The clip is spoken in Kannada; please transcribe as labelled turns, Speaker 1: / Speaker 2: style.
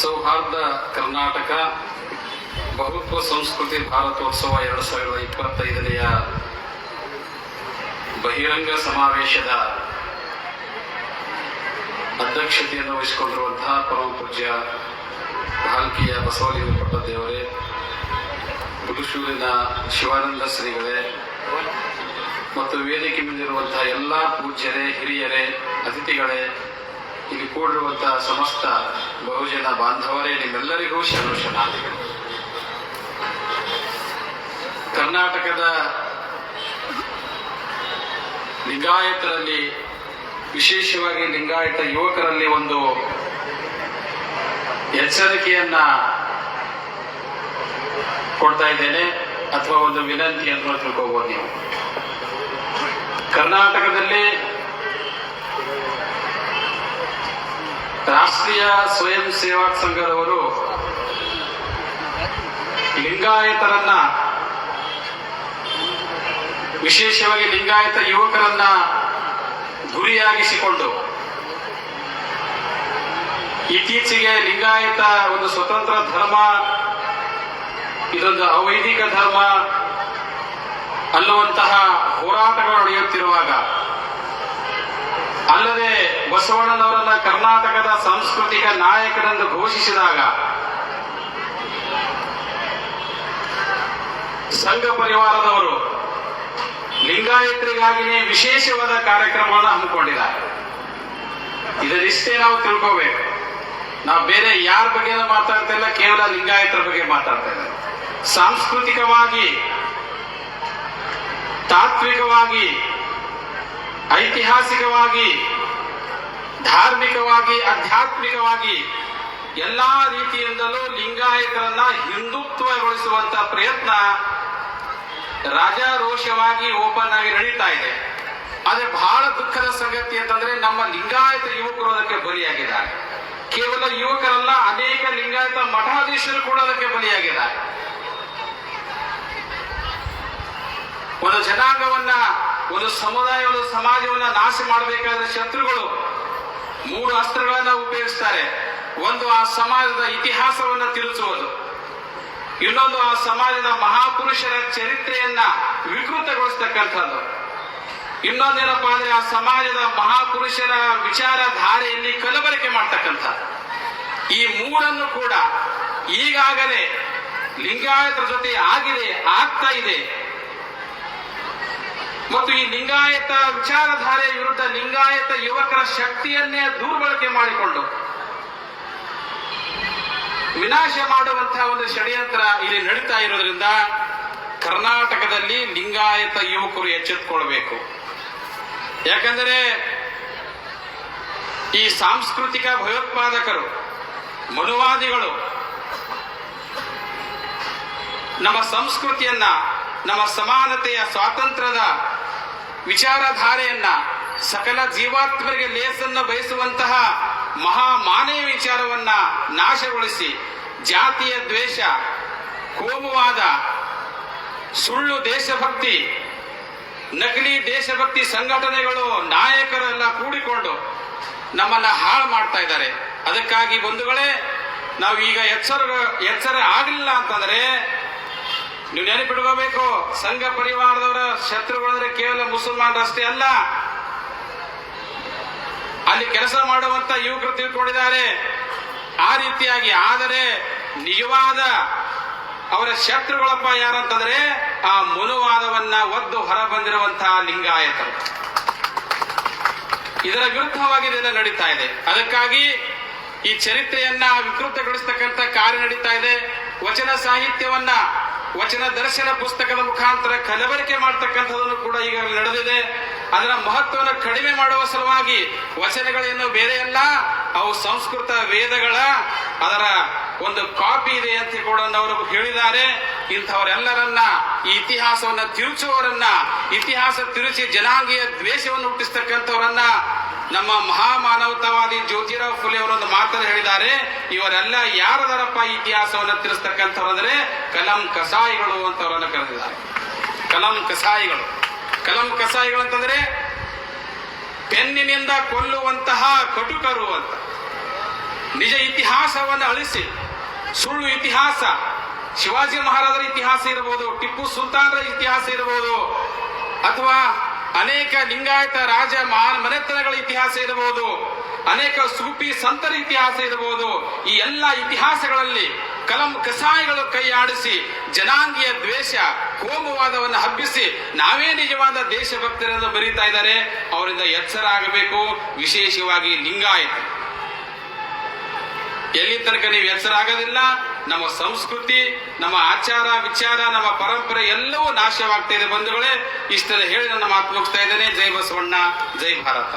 Speaker 1: ಸೌಹಾರ್ದ ಕರ್ನಾಟಕ ಬಹುತ್ವ ಸಂಸ್ಕೃತಿ ಭಾರತೋತ್ಸವ ಎರಡು ಸಾವಿರದ ಇಪ್ಪತ್ತೈದನೆಯ ಬಹಿರಂಗ ಸಮಾವೇಶದ ಅಧ್ಯಕ್ಷತೆಯನ್ನು ವಹಿಸಿಕೊಂಡಿರುವಂತಹ ಪರಮ ಪೂಜ್ಯ ಭಾಲ್ಕಿಯ ಬಸವಲಿಂಗ ಪಟ್ಟದೇವರೇ ಬುಡುಶೂರಿನ ಶಿವಾನಂದ ಶ್ರೀಗಳೇ ಮತ್ತು ವೇದಿಕೆ ಮುಂದಿರುವಂತಹ ಎಲ್ಲ ಪೂಜ್ಯರೇ, ಹಿರಿಯರೇ, ಅತಿಥಿಗಳೇ ಇಲ್ಲಿ ಕೂಡಿರುವಂತಹ ಸಮಸ್ತ ಬಹುಜನ ಬಾಂಧವರೇ, ನಿಮ್ಮೆಲ್ಲರಿಗೂ ಶರಣು ಶರಣಾರ್ಥಿಗಳು. ಕರ್ನಾಟಕದ ಲಿಂಗಾಯತರಲ್ಲಿ, ವಿಶೇಷವಾಗಿ ಲಿಂಗಾಯತ ಯುವಕರಲ್ಲಿ ಒಂದು ಎಚ್ಚರಿಕೆಯನ್ನ ಕೊಡ್ತಾ ಇದ್ದೇನೆ ಅಥವಾ ಒಂದು ವಿನಂತಿ ಅಂತ ತಿಳ್ಕೋಬಹುದು ನೀವು. ಕರ್ನಾಟಕದಲ್ಲಿ ರಾಷ್ಟ್ರೀಯ ಸ್ವಯಂ ಸೇವಾ ಸಂಘದವರು ಲಿಂಗಾಯತರನ್ನ, ವಿಶೇಷವಾಗಿ ಲಿಂಗಾಯತ ಯುವಕರನ್ನ ಗುರಿಯಾಗಿಸಿಕೊಂಡು, ಇತ್ತೀಚೆಗೆ ಲಿಂಗಾಯತ ಒಂದು ಸ್ವತಂತ್ರ ಧರ್ಮ, ಇದೊಂದು ಅವೈದಿಕ ಧರ್ಮ ಅನ್ನುವಂತಹ ಹೋರಾಟಗಳು ನಡೆಯುತ್ತಿರುವಾಗ ಅಲ್ಲದೆ ಬಸವಣ್ಣನವರನ್ನ ಕರ್ನಾಟಕದ ಸಾಂಸ್ಕೃತಿಕ ನಾಯಕರೆಂದು ಘೋಷಿಸಿದಾಗ ಸಂಘ ಪರಿವಾರದವರು ಲಿಂಗಾಯತರಿಗಾಗಿನೇ ವಿಶೇಷವಾದ ಕಾರ್ಯಕ್ರಮವನ್ನು ಹಮ್ಮಿಕೊಂಡಿದ್ದಾರೆ. ಇದರಿಷ್ಟೇ ನಾವು ತಿಳ್ಕೋಬೇಕು. ನಾವು ಬೇರೆ ಯಾರ ಬಗ್ಗೆ ಮಾತಾಡ್ತಾ ಇಲ್ಲ, ಕೇವಲ ಲಿಂಗಾಯತರ ಬಗ್ಗೆ ಮಾತಾಡ್ತಾ ಇಲ್ಲ. ಸಾಂಸ್ಕೃತಿಕವಾಗಿ, ತಾತ್ವಿಕವಾಗಿ ಐತಿಹಾಸಿಕವಾಗಿ, ಧಾರ್ಮಿಕವಾಗಿ, ಆಧ್ಯಾತ್ಮಿಕವಾಗಿ ಎಲ್ಲಾ ರೀತಿಯಿಂದಲೂ ಲಿಂಗಾಯತರನ್ನ ಹಿಂದುತ್ವಗೊಳಿಸುವಂತ ಪ್ರಯತ್ನ ರಾಜಾರೋಷವಾಗಿ ಓಪನ್ ಆಗಿ ನಡೀತಾ ಇದೆ. ಆದ್ರೆ ಬಹಳ ದುಃಖದ ಸಂಗತಿ ಅಂತಂದ್ರೆ ನಮ್ಮ ಲಿಂಗಾಯತ ಯುವಕರು ಅದಕ್ಕೆ ಬಲಿಯಾಗಿದ್ದಾರೆ. ಕೇವಲ ಯುವಕರಲ್ಲ, ಅನೇಕ ಲಿಂಗಾಯತ ಮಠಾಧೀಶರು ಕೂಡ ಅದಕ್ಕೆ ಬಲಿಯಾಗಿದ್ದಾರೆ. ಒಂದು ಜನಾಂಗವನ್ನ ಒಂದು ಸಮುದಾಯ, ಒಂದು ಸಮಾಜವನ್ನ ನಾಶ ಮಾಡಬೇಕಾದ್ರೆ ಶತ್ರುಗಳು ಮೂರು ಅಸ್ತ್ರಗಳನ್ನ ಉಪಯೋಗಿಸ್ತಾರೆ. ಒಂದು ಆ ಸಮಾಜದ ಇತಿಹಾಸವನ್ನ ತಿಳಿಸುವುದು. ಇನ್ನೊಂದು ಆ ಸಮಾಜದ ಮಹಾಪುರುಷರ ಚರಿತ್ರೆಯನ್ನ ವಿಕೃತಗೊಳಿಸ್ತಕ್ಕಂಥದ್ದು. ಇನ್ನೊಂದೇನಪ್ಪ ಅಂದ್ರೆ ಆ ಸಮಾಜದ ಮಹಾಪುರುಷರ ವಿಚಾರಧಾರೆಯಲ್ಲಿ ಕಲಬರಿಕೆ ಮಾಡ್ತಕ್ಕಂಥ ಈ ಮೂರನ್ನು ಕೂಡ ಈಗಾಗಲೇ ಲಿಂಗಾಯತರ ಜೊತೆ ಆಗಿದೆ, ಆಗ್ತಾ ಇದೆ. ಮತ್ತು ಈ ಲಿಂಗಾಯತ ವಿಚಾರಧಾರೆಯ ವಿರುದ್ಧ ಲಿಂಗಾಯತ ಯುವಕರ ಶಕ್ತಿಯನ್ನೇ ದುರ್ಬಳಕೆ ಮಾಡಿಕೊಂಡು ವಿನಾಶ ಮಾಡುವಂತಹ ಒಂದು ಷಡ್ಯಂತ್ರ ಇಲ್ಲಿ ನಡೀತಾ ಇರೋದ್ರಿಂದ ಕರ್ನಾಟಕದಲ್ಲಿ ಲಿಂಗಾಯತ ಯುವಕರು ಎಚ್ಚೆತ್ತುಕೊಳ್ಬೇಕು ಯಾಕಂದರೆ ಈ ಸಾಂಸ್ಕೃತಿಕ ಭಯೋತ್ಪಾದಕರು, ಮನುವಾದಿಗಳು ನಮ್ಮ ಸಂಸ್ಕೃತಿಯನ್ನ, ನಮ್ಮ ಸಮಾನತೆಯ ಸ್ವಾತಂತ್ರ್ಯದ ವಿಚಾರಧಾರೆಯನ್ನ, ಸಕಲ ಜೀವಾತ್ಮರಿಗೆ ಲೇಸನ್ನು ಬಯಸುವಂತಹ ಮಹಾ ಮಾನವ ವಿಚಾರವನ್ನ ನಾಶಗೊಳಿಸಿ, ಜಾತಿಯ ದ್ವೇಷ, ಕೋಮುವಾದ, ಸುಳ್ಳು ದೇಶಭಕ್ತಿ, ನಕಲಿ ದೇಶಭಕ್ತಿ ಸಂಘಟನೆಗಳು ನಾಯಕರೆಲ್ಲ ಕೂಡಿಕೊಂಡು ನಮ್ಮನ್ನ ಹಾಳು ಮಾಡ್ತಾ ಇದ್ದಾರೆ. ಅದಕ್ಕಾಗಿ ಬಂಧುಗಳೇ ನಾವು ಈಗ ಎಚ್ಚರ ಎಚ್ಚರ ಆಗಲಿಲ್ಲ ಅಂತಂದ್ರೆ ನೀವು ನೆನಪಿಟ್ಕೋಬೇಕು, ಸಂಘ ಪರಿವಾರದವರ ಶತ್ರುಗಳಂದ್ರೆ ಕೇವಲ ಮುಸಲ್ಮಾನರಷ್ಟೇ ಅಲ್ಲ. ಅಲ್ಲಿ ಕೆಲಸ ಮಾಡುವಂತ ಯುವಕರು ತಿಳ್ಕೊಂಡಿದ್ದಾರೆ. ಆ ರೀತಿಯಾಗಿ, ಆದರೆ ನಿಜವಾದ ಅವರ ಶತ್ರುಗಳಪ್ಪ ಯಾರಂತಂದ್ರೆ ಆ ಮನುವಾದವನ್ನ ಒದ್ದು ಹೊರ ಬಂದಿರುವಂತಹ ಲಿಂಗಾಯತರು. ಇದರ ವಿರುದ್ಧವಾಗಿ ಇದೆಲ್ಲ ನಡೀತಾ ಇದೆ. ಅದಕ್ಕಾಗಿ ಈ ಚರಿತ್ರೆಯನ್ನ ವಿಕೃತಗೊಳಿಸ್ತಕ್ಕಂಥ ಕಾರ್ಯ ನಡೀತಾ ಇದೆ. ವಚನ ಸಾಹಿತ್ಯವನ್ನ ವಚನ ದರ್ಶನ ಪುಸ್ತಕದ ಮುಖಾಂತರ ಕಲಬರಿಕೆ ಮಾಡ್ತಕ್ಕಂಥದ್ದನ್ನು ಕೂಡ ಈಗ ನಡೆದಿದೆ. ಅದರ ಮಹತ್ವವನ್ನು ಕಡಿಮೆ ಮಾಡುವ ಸಲುವಾಗಿ ವಚನಗಳೇನು ಬೇರೆ ಅಲ್ಲ ಅವು ಸಂಸ್ಕೃತ ವೇದಗಳ, ಅದರ ಒಂದು ಕಾಪಿ ಇದೆ ಅಂತ ಕೂಡ ಅವರು ಹೇಳಿದ್ದಾರೆ. ಇಂಥವರೆಲ್ಲರನ್ನ ಈ ಇತಿಹಾಸವನ್ನ ತಿರುಚುವವರನ್ನ, ಇತಿಹಾಸ ತಿರುಚಿ ಜನಾಂಗೀಯ ದ್ವೇಷವನ್ನು ಹುಟ್ಟಿಸ್ತಕ್ಕಂಥವರನ್ನ ನಮ್ಮ ಮಹಾಮಾನವತಾವಾದಿ ಜ್ಯೋತಿರಾವ್ ಫುಲೆ ಅವರೊಂದು ಮಾತನ್ನು ಹೇಳಿದ್ದಾರೆ. ಇವರೆಲ್ಲ ಯಾರದರಪ್ಪ ಇತಿಹಾಸವನ್ನು ತಿರುಸ್ತಕ್ಕಂಥವ್ರಂದ್ರೆ ಕಲಂ ಕಸಾಯಿಗಳು ಅಂತವರನ್ನು ಕರೆದಿದ್ದಾರೆ. ಕಲಂ ಕಸಾಯಿಗಳು. ಕಲಂ ಕಸಾಯಿಗಳು ಅಂತಂದ್ರೆ ಪೆನ್ನಿನಿಂದ ಕೊಲ್ಲುವಂತಹ ಕಟುಕರು ಅಂತ. ನಿಜ ಇತಿಹಾಸವನ್ನು ಅಳಿಸಿ. ಸುಳ್ಳು ಇತಿಹಾಸ. ಶಿವಾಜಿ ಮಹಾರಾಜರ ಇತಿಹಾಸ ಇರಬಹುದು ಟಿಪ್ಪು ಸುಲ್ತಾನರ ಇತಿಹಾಸ ಇರಬಹುದು ಅಥವಾ ಅನೇಕ ಲಿಂಗಾಯತ ರಾಜ ಮಹಾನ್ ಮನೆತನಗಳ ಇತಿಹಾಸ ಇರಬಹುದು, ಅನೇಕ ಸೂಪಿ ಸಂತರ ಇತಿಹಾಸ ಇರಬಹುದು. ಈ ಎಲ್ಲ ಇತಿಹಾಸಗಳಲ್ಲಿ ಕಲಂ ಕಸಾಯಿಗಳು ಕೈಯಾಡಿಸಿ ಜನಾಂಗೀಯ ದ್ವೇಷ, ಕೋಮುವಾದವನ್ನು ಹಬ್ಬಿಸಿ ನಾವೇ ನಿಜವಾದ ದೇಶಭಕ್ತರನ್ನು ಬರೀತಾ ಇದ್ದಾರೆ. ಅವರಿಂದ ಎಚ್ಚರ ಆಗಬೇಕು. ವಿಶೇಷವಾಗಿ ಲಿಂಗಾಯತ ಎಲ್ಲಿ ತನಕ ನೀವು ಎಚ್ಚರ ಆಗೋದಿಲ್ಲ, ನಮ್ಮ ಸಂಸ್ಕೃತಿ, ನಮ್ಮ ಆಚಾರ, ವಿಚಾರ, ನಮ್ಮ ಪರಂಪರೆ ಎಲ್ಲವೂ ನಾಶವಾಗ್ತಾ ಇದೆ ಬಂಧುಗಳೇ. ಇಷ್ಟೆಲ್ಲ ಹೇಳಿ ನನ್ನ ಮಾತು ಮುಗಿಸ್ತಾ ಇದ್ದೇನೆ. ಜೈ ಬಸವಣ್ಣ, ಜೈ ಭಾರತ.